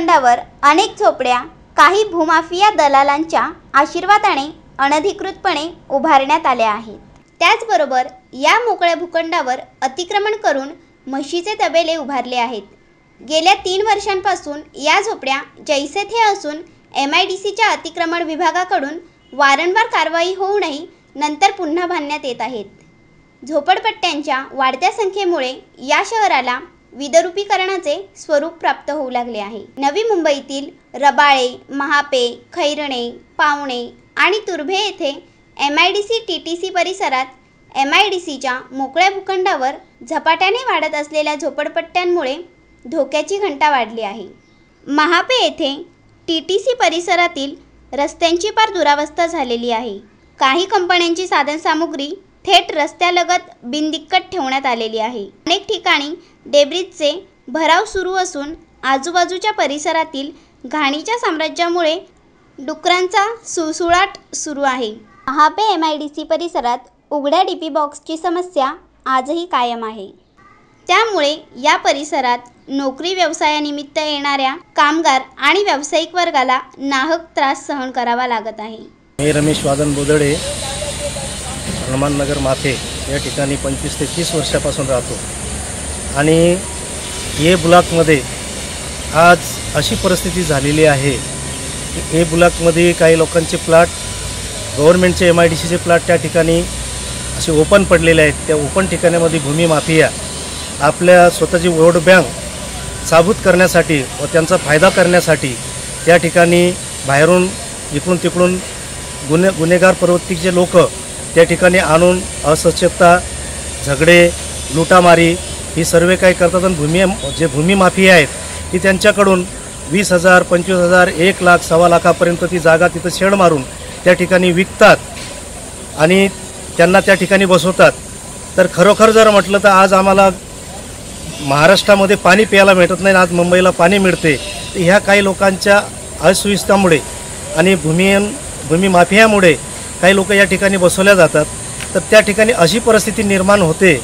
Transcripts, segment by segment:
भूखंडावर अनेक झोपड्या काही भूमाफिया दलालांच्या आशीर्वादाने अनधिकृतपणे उभारण्यात आल्या आहेत. त्याचबरोबर या मोकळ्या भूखंडावर अतिक्रमण करून म्हशीचे तबेले उभारले आहेत. गेल्या तीन वर्षांपासून या झोपड्या जैसे थे असून एम आय डी सीच्या अतिक्रमण विभागाकडून वारंवार कारवाई होऊनही नंतर पुन्हा बांधण्यात येत आहेत. झोपडपट्ट्यांच्या वाढत्या संख्येमुळे या शहराला विदरूपीकरणाचे स्वरूप प्राप्त होऊ लागले आहे. नवी मुंबईतील रबाळे महापे खैरणे पावणे आणि तुर्भे येथे M I D C T T C परिसरात एम आय डी सीच्या मोकळ्या भूखंडावर झपाट्याने वाढत असलेल्या झोपडपट्ट्यांमुळे धोक्याची घंटा वाढली आहे. महापे येथे टी टी सी परिसरातील रस्त्यांची फार दुरावस्था झालेली आहे. काही कंपन्यांची साधनसामुग्री थेट रस्त्यालगत बिनदिक्कत ठेवण्यात आलेली आहे. अनेक ठिकाणी डेब्रिजचे भराव सुरू असून आजूबाजूच्या परिसरातील घाणीच्या साम्राज्यामुळे डुकरांचा सुळसुळाट सुरू आहे. Mahape M I D C परिसरात उघड्या डी पी बॉक्सची समस्या आजही कायम आहे. त्यामुळे या परिसरात नोकरी व्यवसायानिमित्त येणाऱ्या कामगार आणि व्यावसायिक वर्गाला नाहक त्रास सहन करावा लागत आहे. मी रमेश वादन बोदडे हनुमाननगर माथे या ठिकाणी पंचवीस ते तीस वर्षापासून राहतो. आणि ए ब्लॉकमध्ये आज अशी परिस्थिती झालेली आहे की ए ब्लॉकमध्ये काही लोकांचे प्लॉट गव्हर्नमेंटचे एम आय डी सीचे प्लॉट त्या ठिकाणी असे ओपन पडलेले आहेत. त्या ओपन ठिकाणामध्ये भूमी माफिया आपल्या स्वतःची वोट बँक साबूत करण्यासाठी व त्यांचा फायदा करण्यासाठी त्या ठिकाणी बाहेरून इकडून तिकडून गुन्हे गुन्हेगार प्रवृत्तीचे लोक त्या ठिकाणी आणून अस्वच्छता झगडे लुटामारी ही सर्वे काही करतात आणि भूमी जे भूमी माफिया आहेत ती त्यांच्याकडून वीस हजार पंचवीस हजार एक लाख सव्वा लाखापर्यंत ती जागा तिथं शेड मारून त्या ठिकाणी विकतात आणि त्यांना त्या ठिकाणी बसवतात. तर खरोखर जर म्हटलं तर आज आम्हाला महाराष्ट्रामध्ये पाणी प्यायला भेटत नाही आज मुंबईला पाणी मिळते तर ह्या काही लोकांच्या असुविधामुळे आणि भूमी भूमी माफियामुळे काही लोक या ठिकाणी बसवल्या जातात. तर त्या ठिकाणी अशी परिस्थिती निर्माण होते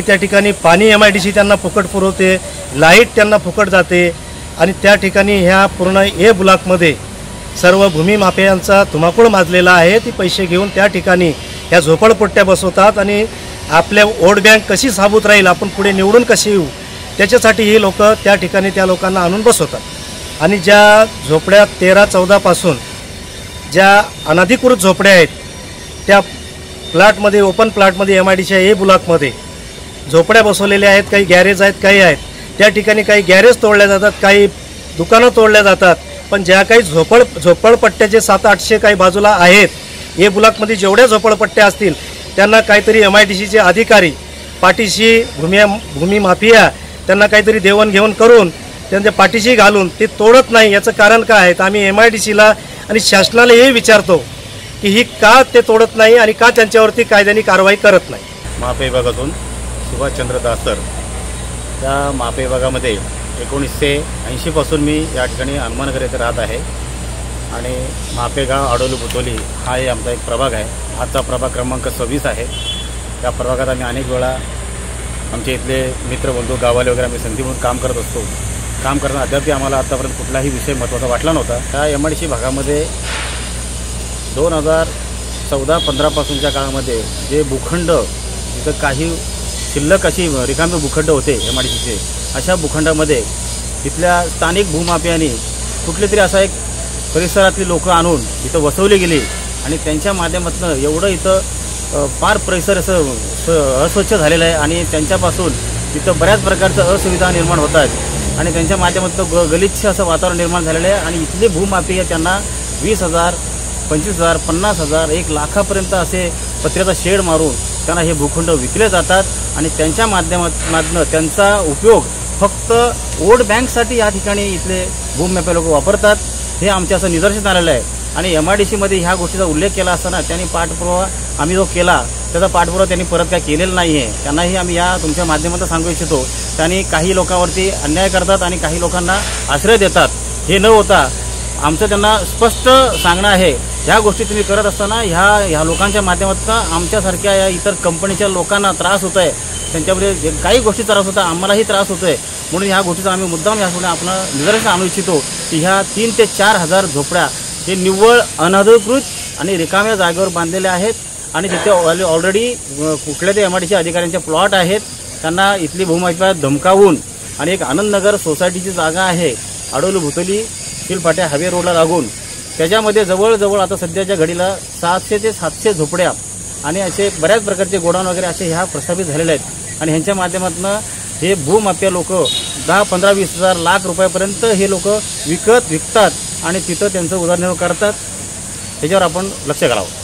की त्या ठिकाणी पाणी एम आय डी सी त्यांना फुकट पुरवते लाइट त्यांना फुकट जाते आणि त्या ठिकाणी ह्या पूर्ण ए ब्लॉकमध्ये सर्व भूमीमाफियांचा धुमाकूळ माजलेला आहे. ती पैसे घेऊन त्या ठिकाणी ह्या झोपडपट्ट्या बसवतात आणि आपल्या वोट बँक कशी साबूत राहील आपण पुढे निवडून कशी येऊ त्याच्यासाठी ही लोक त्या ठिकाणी त्या लोकांना आणून बसवतात. आणि ज्या झोपड्या तेरा चौदापासून ज्या अनधिकृत झोपड्या आहेत त्या प्लॉटमध्ये ओपन प्लॉटमध्ये एम आय डीच्या ए ब्लॉकमध्ये झोपड्या बसवलेल्या आहेत काही गॅरेज आहेत काही आहेत. त्या ठिकाणी काही गॅरेज तोडल्या जातात काही दुकानं तोडल्या जातात. पण ज्या काही झोपड झोपडपट्ट्या जे सात आठशे काही बाजूला आहेत ए ब्लॉकमध्ये जेवढ्या झोपडपट्ट्या असतील त्यांना काहीतरी एम आय डी सीचे अधिकारी पाठीशी भूमी भूमी माफिया त्यांना काहीतरी देवणघेवण करून त्यांच्या पाठीशी घालून ते तोडत नाही याचं कारण काय आहे? तर आम्ही एम आय डी सीला आणि शासनाला हे विचारतो की ही का ते तोडत नाही आणि का त्यांच्यावरती कायद्याने कारवाई करत नाही? महापे विभागातून सुभाषचंद्र दासर. त्या मापे विभागामध्ये एकोणीसशे ऐंशीपासून मी या ठिकाणी हनुमानगर येथे राहत आहे. आणि मापेगाव आडोली बुतोली हा हे आमचा एक प्रभाग आहे. आजचा प्रभाग क्रमांक सव्वीस आहे. त्या प्रभागात आम्ही अनेक वेळा आमचे इथले मित्रबंधू गावाले वगैरे आम्ही संधी म्हणून काम करत असतो. काम करताना अद्यापही आम्हाला आत्तापर्यंत कुठलाही विषय महत्त्वाचा वाटला नव्हता. त्या एम आय डी सी भागामध्ये दोन हजार चौदा पंधरापासूनच्या काळामध्ये जे भूखंड तिथं काही शिल्लक अशी रिकामे भूखंड होते एम आय डी सीचे अशा भूखंडामध्ये तिथल्या स्थानिक भूमाफियांनी कुठले तरी असा एक परिसरातली लोकं आणून इथं वसवली गेली आणि त्यांच्या माध्यमातून एवढं इथं फार परिसर असं अस्वच्छ झालेलं आहे आणि त्यांच्यापासून तिथं बऱ्याच प्रकारचं असुविधा निर्माण होत आहेत. आणि त्यांच्या माध्यमातून ग गलिच्छ असं वातावरण निर्माण झालेलं आहे आणि इथले भूमाफिया त्यांना वीस हजार पंचवीस हजार पन्नास हजार एक लाखापर्यंत असे पत्र्याचा शेड मारून त्यांना हे भूखंड विकले जातात आणि त्यांच्या माध्यमातनं त्यांचा उपयोग फक्त वोट बँकसाठी या ठिकाणी इथले भूममेपे लोक वापरतात हे आमच्या असं निदर्शन आलेलं आहे. आणि एम आय डी सीमध्ये ह्या गोष्टीचा उल्लेख केला असताना त्यांनी पाठपुरावा आम्ही जो केला त्याचा पाठपुरावा त्यांनी परत काय केलेला नाही आहे त्यांनाही आम्ही या तुमच्या माध्यमातून सांगू इच्छितो. त्यांनी काही लोकांवरती अन्याय करतात आणि काही लोकांना आश्रय देतात. हे न होता आमचं त्यांना स्पष्ट सांगणं आहे ह्या गोष्टी तुम्ही करत असताना ह्या ह्या लोकांच्या माध्यमातून आमच्यासारख्या या इतर कंपनीच्या लोकांना त्रास होत आहे त्यांच्यामध्ये जे काही गोष्टी त्रास होता आम्हालाही त्रास होतोय. म्हणून ह्या गोष्टीचा आम्ही मुद्दाम यापुढे आपण निदर्शन आणू इच्छितो की ह्या तीन ते चार हजार झोपड्या हे निव्वळ अनधिकृत आणि रिकाम्या जागेवर बांधलेल्या आहेत. आणि तिथे ऑल ऑलरेडी कुठल्या ते एम आय अधिकाऱ्यांचे प्लॉट आहेत. त्यांना इथली भूमाफिया धमकावून आणि एक आनंदनगर सोसायटीची जागा आहे. आडोली भुतोली शिलफाट्या हायवे रोडला लागून. त्याच्यामध्ये जवळजवळ आता सध्याच्या घडीला सातशे ते सातशे झोपड्या आणि असे बऱ्याच प्रकारचे गोडाऊन वगैरे असे ह्या प्रस्थापित झालेले आहेत. आणि ह्यांच्या माध्यमातून हे भूमाफिया लोक दहा पंधरा वीस हजार लाख रुपयापर्यंत हे लोक विकत विकतात आणि तिथं त्यांचं उदरनिर्वाह करतात. त्याच्यावर आपण लक्ष घालावं.